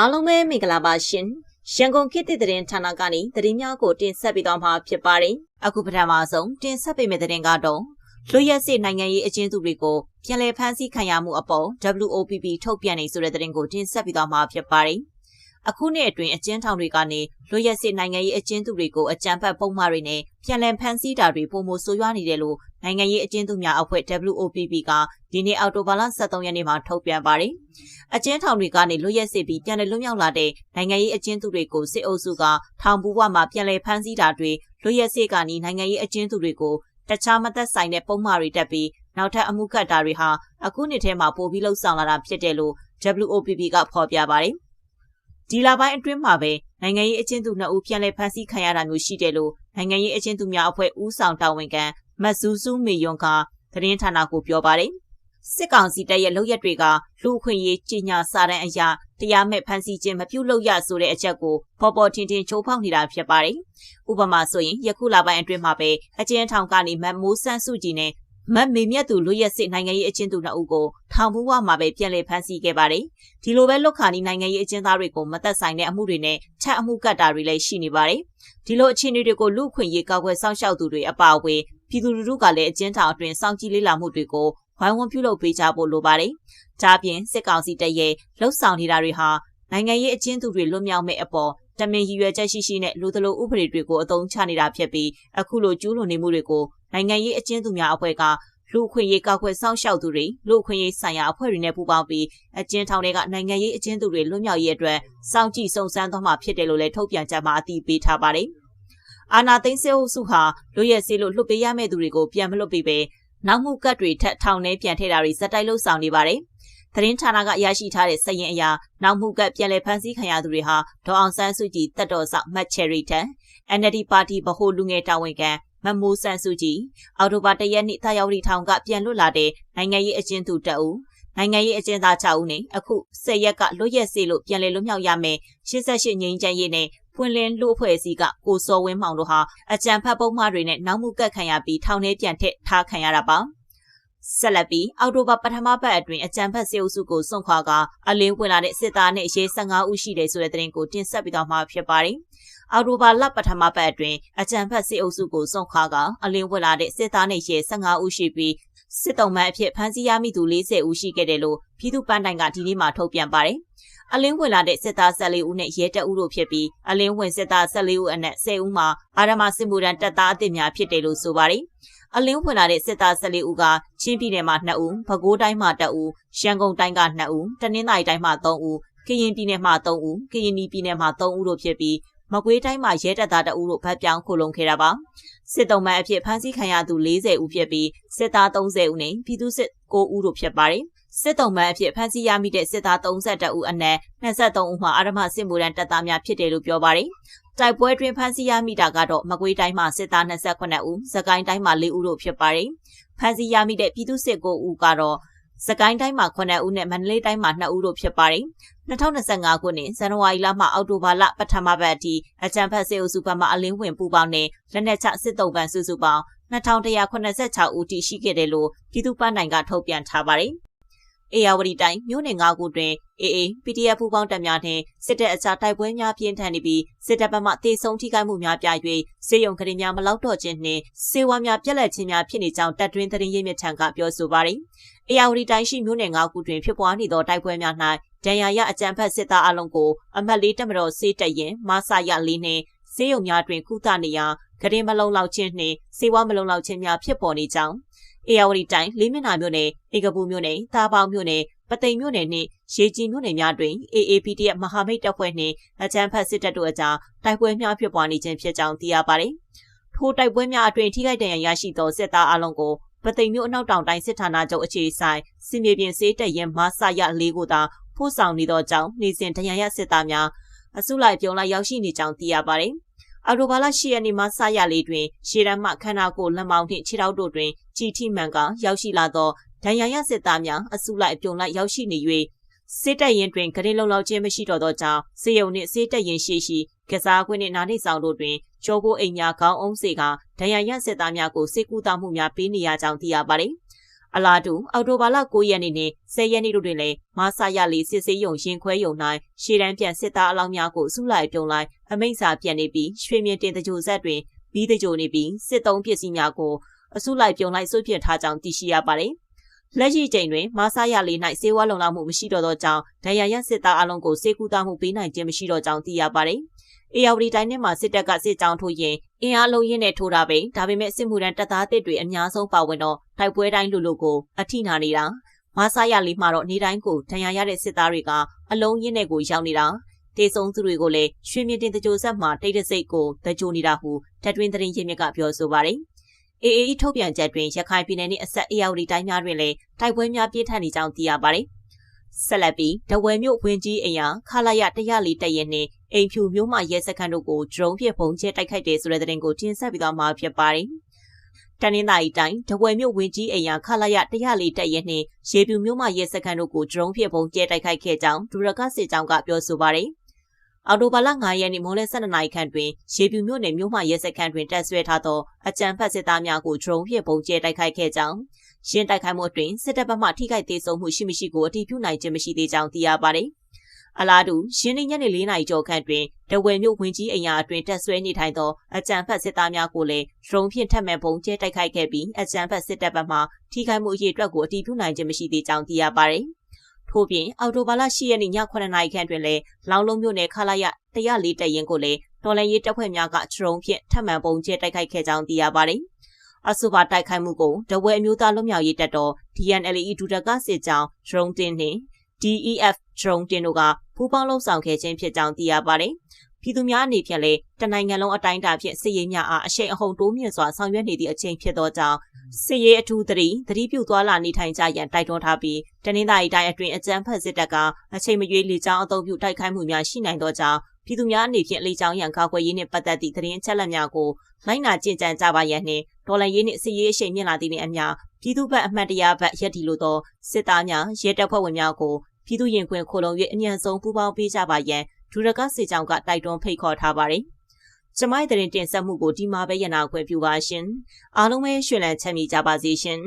အားလုံးပဲမင်္ဂလာပါရှင်ရန်ကုန်ခေတ်သစ်သတင်းဌာနကနေသတင်းများကိုတင်ဆက်ပေးသွားမှာဖြစ်ပါတယ်အခုပထမဆုံးတင်ဆက်ပေးမယ့်သတင်းကတော့လွတ်ရက်စစ်နိုင်ငံရေးအကျဉ်းသူတွေကိုပြန်လည်ဖမ်းဆီးခံရမှုအပေါ် WOPP ထုတ်ပြန်နေဆိုတဲ့သတင်းကိုတင်ဆက်ပေးသွားမှာဖြစ်ပါတယ် အခုနှစ်အတွင်းအကျဉ်းထောင်တွေကနေလွတ်ရက်စစ်နိုင်ငံရေးအကျဉ်းသူတွေကိုအကြမ်းဖက်ပုံမှားတွေနဲ့ပြန်လည်ဖမ်းဆီးတာတွေပုံမဆိုးရွားနေတယ်လို့နိုင်ငံရေးအကျဉ်းသူများအဖွဲ့ WOPP ကဒီနေ့အောက်တိုဘာလ23ရက်နေ့မှာထုတ်ပြန်ပါတယ်။အကျဉ်းထောင်တွေကနေလွတ်ရက်စစ်ပြီးပြန်လည်လွတ်မြောက်လာတဲ့နိုင်ငံရေးအကျဉ်းသူတွေကိုစစ်အုပ်စုကထောင်ဘူးဝမှာပြန်လည်ဖမ်းဆီးတာတွေလွတ်ရက်စစ်ကနေနိုင်ငံရေးအကျဉ်းသူတွေကိုတခြားမသက်ဆိုင်တဲ့ပုံမှားတွေတက်ပြီးနောက်ထပ်အမှုကတ်တာတွေဟာအခုနှစ်ထဲမှာပိုပြီးလှုပ်ဆောင်လာတာဖြစ်တယ်လို့ WOPP ကဖော်ပြပါတယ်။ ဒီလပိုင်းအတွင်းမှာပဲနိုင်ငံရေးအကျဉ်းသူနှစ်ဦးပြန်လည်ဖမ်းဆီးခံရတာမျိုးရှိတယ်လို့နိုင်ငံရေးအကျဉ်းသူများအဖွဲ့ဦးဆောင်တာဝန်ခံမတ်ဇူးစုမေယွန်ကသတင်းဌာနကိုပြောပါတယ်စစ်ကောင်စီတပ်ရဲ့လုပ်ရက်တွေကလူအခွင့်ရေးကြီးညာစာတမ်းအရတရားမဲ့ဖမ်းဆီးခြင်းမပြုလုပ်ရဆိုတဲ့အချက်ကိုပေါ်ပေါ်ထင်ထင်ချိုးဖောက်နေတာဖြစ်ပါတယ်။ဥပမာဆိုရင်ယခုလပိုင်းအတွင်းမှာပဲအကျဉ်းထောင်ကနေမတ်မိုးဆန်းစုကြည်နဲ့ မတ်မေမြတ်သူလူရက်စစ်နိုင်ငံရေးအကျဉ်းသူနှစ်ဦးကိုထောင်ဘူးဝမှာပဲပြန်လည်ဖမ်းဆီးခဲ့ပါတယ်။ဒီလိုပဲလွတ်ခါနီနိုင်ငံရေးအကျဉ်းသားတွေကိုမသက်ဆိုင်တဲ့အမှုတွေနဲ့ချက်အမှုကတ်တာတွေလည်းရှိနေပါတယ်။ဒီလိုအခြေအနေတွေကိုလူခွင့်ရေးကောက်ွယ်စောင့်ရှောက်သူတွေအပါအဝင်ပြည်သူလူထုကလည်းအကျဉ်းထောင်အတွင်းစောင့်ကြည့်လေ့လာမှုတွေကိုဝိုင်းဝန်းပြုလုပ်ပေးကြဖို့လိုပါတယ်။ဒါပြင်စစ်ကောင်စီတပ်ရဲ့လှုပ်ဆောင်နေတာတွေဟာနိုင်ငံရေးအကျဉ်းသူတွေလွတ်မြောက်မဲ့အပေါ်တမင်ရည်ရွယ်ချက်ရှိရှိနဲ့လူသလိုဥပဒေတွေကိုအသုံးချနေတာဖြစ်ပြီးအခုလိုကျူးလွန်နေမှုတွေကို နိုင်ငံရေးအကျဉ်းသူများအဖွဲ့ကလူခွင့်ရေးကောက်ွယ်စောင့်ရှောက်သူတွေလူခွင့်ရေးဆိုင်ရာအဖွဲ့တွေနဲ့ပူးပေါင်းပြီးအကျဉ်းထောင်တွေကနိုင်ငံရေးအကျဉ်းသူတွေလွတ်မြောက်ရေးအတွက်စောင့်ကြည့်စုံစမ်းသွားမှာဖြစ်တယ်လို့လည်းထုတ်ပြန်ကြမှာအသိပေးထားပါတယ်။အာနာသိန်းစေအုပ်စုဟာလူရဲစီလို့လွတ်ပေးရမယ့်သူတွေကိုပြန်မလွတ်ပေးပဲနောက်မှုကတ်တွေထက်ထောင်ထဲပြန်ထည့်တာတွေဇက်တိုက်လှုပ်ဆောင်နေပါတယ်။သတင်းဌာနကရရှိထားတဲ့စရင်အရာနောက်မှုကပြန်လည်ဖန်ဆီးခံရသူတွေဟာဒေါအောင်ဆန်းစုကြည်တက်တော်ဆောင်မတ်ချယ်ရီတန် NLD ပါတီဗဟိုလူငယ်တာဝန်ခံ မမိုးဆန်းစုကြည်အော်တိုဘာတရက်နေ့တာယာဝတီထောင်ကပြန်လွတ်လာတဲ့နိုင်ငံရေးအကျဉ်းသူတအုပ်နိုင်ငံရေးအကျဉ်းသား6ဦးနဲ့အခု10ရက်ကလွတ်ရက်စေလို့ပြန်လည်လွတ်မြောက်ရမယ်88ငိမ့်ချမ်းရေးနဲ့ပွင့်လင်းလူအဖွဲ့အစည်းကကိုစောဝင်းမောင်တို့ဟာအကြံဖတ်ပုံမှားတွေနဲ့နောက်မှုကတ်ခံရပြီးထောင်ထဲပြန်ထက်ထားခံရတာပါဆက်လက်ပြီးအော်တိုဘာပထမပတ်အတွင်းအကြံဖတ်စေအုပ်စုကိုစွန့်ခွာကအလင်းဝင်လာတဲ့စစ်သားနဲ့ရဲ15ဦးရှိတယ်ဆိုတဲ့သတင်းကိုတင်ဆက်ပြီးတော့မှာဖြစ်ပါတယ်။ အော်တိုဘာလပထမပတ်အတွင်းအကြံဖက်စစ်အုပ်စုကိုစွန့်ခါကအလင်းဝင်လာတဲ့စစ်သားနဲ့ရဲ15ဦးရှိပြီးစစ်တုံးမှန်အဖြစ်ဖမ်းဆီးရမိသူ40ဦးရှိခဲ့တယ်လို့ပြည်သူ့ပန်းတိုင်ကဒီနေ့မှထုတ်ပြန်ပါတယ်။အလင်းဝင်လာတဲ့စစ်သား14ဦးနဲ့ရဲတပ်ဦးတို့ဖြစ်ပြီးအလင်းဝင်စစ်သား14ဦးအနက်10ဦးမှာအာရမစစ်မှုရန်တပ်သားအသစ်များဖြစ်တယ်လို့ဆိုပါတယ်။အလင်းဝင်လာတဲ့စစ်သား14ဦးကချင်းပြည်နယ်မှာ2ဦး၊ပဲခူးတိုင်းမှာ1ဦး၊ရန်ကုန်တိုင်းက2ဦး၊တနင်္သာရီတိုင်းမှာ3ဦး၊ကရင်ပြည်နယ်မှာ3ဦး၊ကရင်ပြည်နယ်မှာ3ဦးတို့ဖြစ်ပြီး မကွေးတိုင်းမှာရဲတပ်သားတအုပ်တို့ဗတ်ပြောင်းခိုလုံခဲ့တာပါစစ်တုံးမှန်အဖြစ်ဖမ်းဆီးခံရသူ40ဦးဖြစ်ပြီးစစ်သား30ဦးနဲ့ပြည်သူစစ်9ဦးတို့ဖြစ်ပါတယ်စစ်တုံးမှန်အဖြစ်ဖမ်းဆီးရမိတဲ့စစ်သား32ဦးအနက်23ဦးမှာအာရမစစ်မှုရန်တပ်သားများဖြစ်တယ်လို့ပြောပါတယ်တိုက်ပွဲတွင်ဖမ်းဆီးရမိတာကတော့မကွေးတိုင်းမှာစစ်သား28ဦး၊စကိုင်းတိုင်းမှာ4ဦးတို့ဖြစ်ပါတယ်။ဖမ်းဆီးရမိတဲ့ပြည်သူစစ်9ဦးကတော့ စကိုင်းတိုင်းမှာ9ဦးနဲ့မန္တလေးတိုင်းမှာ2ဦးတို့ဖြစ်ပါတယ်2025ခုနှစ်ဇန်နဝါရီလမှအောက်တိုဘာလပထမပတ်အထိအကြံဖတ်စေအုပ်စုဘက်မှအလင်းဝင်ပူပေါင်းတဲ့လက်နက်ချစစ်တုံးပန်စုစုပေါင်း2186ဦးထိရှိခဲ့တယ်လို့ပြည်သူ့ပန်းနိုင်ကထုတ်ပြန်ထားပါတယ်။ အေယာဝတီတိုင်းမြို့နယ်၅ခုတွင် AA PDF ပူးပေါင်းတပ်များနှင့်စစ်တပ်အခြားတိုက်ပွဲများပြင်းထန်နေပြီးစစ်တပ်ဘက်မှတေဆုံးထိခိုက်မှုများပြ၍စေယုံကလေးများမလောက်တော့ခြင်းနှင့်စေဝါများပြက်လက်ခြင်းများဖြစ်နေကြောင်းတပ်တွင်းသတင်းရင်းမြစ်ထံကပြောဆိုပါသည်။အေယာဝတီတိုင်းရှိမြို့နယ်၅ခုတွင်ဖြစ်ပွားနေသောတိုက်ပွဲများ၌ဒဏ်ရာရအကြံဖက်စစ်သားအလုံးကိုအမတ်လေးတက်မတော်စေးတက်ရင်မဆရလေးနှင့်စေယုံများတွင်ကုသနေရာဂရင်မလုံလောက်ခြင်းနှင့်စေဝါမလုံလောက်ခြင်းများဖြစ်ပေါ်နေကြောင်း အေယာဝတီတိုင်းလေးမျက်နှာမြို့နယ်ဧကပူမြို့နယ်တာပေါမြို့နယ်ပသိမ်မြို့နယ်နှင့်ရေကြီးမြို့နယ်များတွင် AAPTF မဟာမိတ်တပ်ဖွဲ့နှင့်အကြမ်းဖက်စစ်တပ်တို့အကြားတိုက်ပွဲများဖြစ်ပွားနေခြင်းဖြစ်ကြောင်းသိရပါတယ်။ထိုတိုက်ပွဲများအတွင်ထိခိုက်ဒဏ်ရာရရှိသောစစ်သားအလုံးကိုပသိမ်မြို့အနောက်တောင်တိုင်းစစ်ဌာနချုပ်အခြေဆိုင်စီမြေပြင်စေးတပ်ရင်မဆရလေးကိုသာဖို့ဆောင်နေသောကြောင့်နေစဉ်ဒဏ်ရာရစစ်သားများအစုလိုက်ပြုံလိုက်ရောက်ရှိနေကြောင်းသိရပါတယ်။ အော်တိုဘာလ10ရက်နေ့မှစရလေးတွင်ရှေ့တန်းမှခန္ဓာကိုယ်လက်မောင်းနှင့်ခြေထောက်တို့တွင်ကြီးထိမှန်ကရောက်ရှိလာသောဒဏ်ရာရစစ်သားများအစုလိုက်အပြုံလိုက်ရောက်ရှိနေ၍စစ်တပ်ရင်တွင်ဂရင်လုံလောက်ခြင်းမရှိတော့သောကြောင့်စေယုံနှင့်စစ်တပ်ရင်ရှိရှိကစားခွင့်နှင့်နားနှိဆောင်တို့တွင်ကျောဘိုးအိမ်များခေါင်းအုံးစေကဒဏ်ရာရစစ်သားများကိုစစ်ကူတာမှုများပေးနေရကြောင်းသိရပါတယ်။ အလားတူအော်တိုဘာလ9ရက်နေ့နဲ့10ရက်နေ့တို့တွင်လည်းမဆာရလီစစ်စေးရုံရင်ခွဲရုံ၌ရှေ့တန်းပြန်စစ်သားအလောင်းများကိုစုလိုက်ပြုံလိုက်အမိန့်စာပြန်နေပြီးရွှေမြင့်တင်တကြိုဆက်တွင်ဘီးတကြိုနေပြီးစစ်သုံးပစ္စည်းများကိုအစုလိုက်ပြုံလိုက်ဆွပြစ်ထားကြောင်းသိရှိရပါတယ်။လက်ရှိချိန်တွင်မဆာရလီ၌စေဝါလုံလောက်မှုမရှိတော့သောကြောင့်ဒဏ်ရာရစစ်သားအလုံးကိုစေကူတာမှုပေးနိုင်ခြင်းမရှိတော့ကြောင်းသိရပါတယ်။ အေယာဝတီတိုင်းထဲမှာစစ်တပ်ကစစ်ကြောင်းထိုးရင်အင်အားလုံးရင်းနဲ့ထိုးတာပဲဒါပေမဲ့စစ်မှုထမ်းတပ်သားတစ်တွေအများဆုံးပါဝင်တော့တိုက်ပွဲတိုင်းလူလူကိုအထိနာနေတာမဆာရလီမှာတော့နေတိုင်းကိုဒဏ်ရာရတဲ့စစ်သားတွေကအလုံးရင်းနဲ့ကိုရောက်နေတာတေဆုံသူတွေကိုလည်းရွှေမြင့်တင်တကြိုဆက်မှာတိတ်တဆိတ်ကိုတကြိုနေတာဟုတက်တွင်သတင်းရင်းမြစ်ကပြောဆိုပါတယ်။ AAE ထုတ်ပြန်ချက်တွင်ရခိုင်ပြည်နယ်နှင့်အဆက်အေရဝတီတိုင်းများတွင်လည်းတိုက်ပွဲများပြင်းထန်နေကြောင်းသိရပါတယ်။ဆက်လက်ပြီးတဝယ်မြို့ဝင်ကြီးအိမ်ယာခလာရ104တရက်နှင့် အိမ်ဖြူမြို့မှရဲစခန်းတို့ကိုဒရုန်းဖြင့်ပုံကျဲတိုက်ခိုက်တယ်ဆိုတဲ့သတင်းကိုတင်ဆက်ပြီးတော့မှာဖြစ်ပါတယ်။တနင်္သာရီတိုင်းတဝယ်မြို့ဝင်ကြီးအိမ်ယာခလာရ104တက်ရဲနှင့်ရေပြူမြို့မှရဲစခန်းတို့ကိုဒရုန်းဖြင့်ပုံကျဲတိုက်ခိုက်ခဲ့ကြောင်းဒူရကစစ်ကြောင်းကပြောဆိုပါတယ်။အော်တိုဘာလ9ရက်နေ့မိုးလယ်12နာရီခန့်တွင်ရေပြူမြို့နယ်မြို့မှရဲစခန်းတွင်တပ်ဆွဲထားသောအကြမ်းဖက်စစ်သားများကိုဒရုန်းဖြင့်ပုံကျဲတိုက်ခိုက်ခဲ့ကြောင်းရင်းတိုက်ခိုက်မှုအတွင်းစစ်တပ်ဘက်မှထိခိုက်သေးဆုံးမှုရှိမရှိကိုအတည်ပြုနိုင်ခြင်းမရှိသေးကြောင်းသိရပါတယ်။ အလားတူရင်းနှီးညနေ၄နာရီကျော်ခန့်တွင်တဝယ်မြို့ဝင်ကြီးအိမ်ယာအတွင်းတပ်ဆွဲနေထိုင်သောအကြမ်းဖက်စစ်သားများကိုလည်းဒရုန်းဖြင့်ထပ်မံပုံကျဲတိုက်ခိုက်ခဲ့ပြီးအကြမ်းဖက်စစ်တပ်ဘက်မှထိခိုက်မှုအရေးအတွက်ကိုအတည်ပြုနိုင်ခြင်းမရှိသေးကြောင်းသိရပါတယ်။ထို့ပြင်အော်တိုဘာလ10ရက်နေ့ည9နာရီခန့်တွင်လည်းလောင်လုံးမြို့နယ်ခလာရ104တရင်ကိုလည်းတော်လန်ရေးတပ်ဖွဲ့များကဒရုန်းဖြင့်ထပ်မံပုံကျဲတိုက်ခိုက်ခဲ့ကြောင်းသိရပါတယ်။အဆိုပါတိုက်ခိုက်မှုကိုတဝဲအမျိုးသားလွတ်မြောက်ရေးတပ်တော် DNLE ဒူတကစစ်ကြောင်းဒရုန်းတင်နှင့် DEF ဒရုန်းတင်တို့ကပူးပေါင်းလှုပ်ဆောင်ခဲ့ခြင်းဖြစ်ကြောင်းသိရပါတယ်။ပြည်သူများအနေဖြင့်လည်းတနိုင်ငံလုံးအတိုင်းအတာဖြင့်စစ်ရေးများအားအရှိန်အဟုန်တိုးမြင့်စွာဆောင်ရွက်နေသည့်အချိန်ဖြစ်သောကြောင့်စစ်ရေးအထူးသတိသတိပြုသွားလာနေထိုင်ကြရန်တိုက်တွန်းထားပြီးတနင်္သာရီတိုင်းအတွင်းအကြမ်းဖက်စစ်တပ်ကအချိန်မရွေးလေကြောင်းအုံပြုတိုက်ခိုက်မှုများရှိနိုင်သောကြောင့်ပြည်သူများအနေဖြင့်လေကြောင်းရန်ကာကွယ်ရေးနှင့်ပတ်သက်သည့်သတင်းအချက်အလက်များကိုလိုက်နာကျင့်ကြံကြပါရန်နှင့် ဒေါ်လာရေးနှင့်စစ်ရေးအရှိန်မြင့်လာသည့်နှင့်အမျှပြည်သူ့ဘက်အမှန်တရားဘက်ရက်တီလိုသောစစ်သားများရဲတပ်ဖွဲ့ဝင်များကိုပြည်သူရင်ခွင်ခိုလုံ၍အမြန်ဆုံးပူးပေါင်းပေးကြပါရန်ဒူရကစစ်ကြောင်းကတိုက်တွန်းဖိတ်ခေါ်ထားပါသည်ကျမိုင်းတဲ့တင်ဆက်မှုကိုဒီမှာပဲရနာခွင့်ပြုပါရှင်အားလုံးပဲရှင်လန်းချမ်းမြေကြပါစေရှင်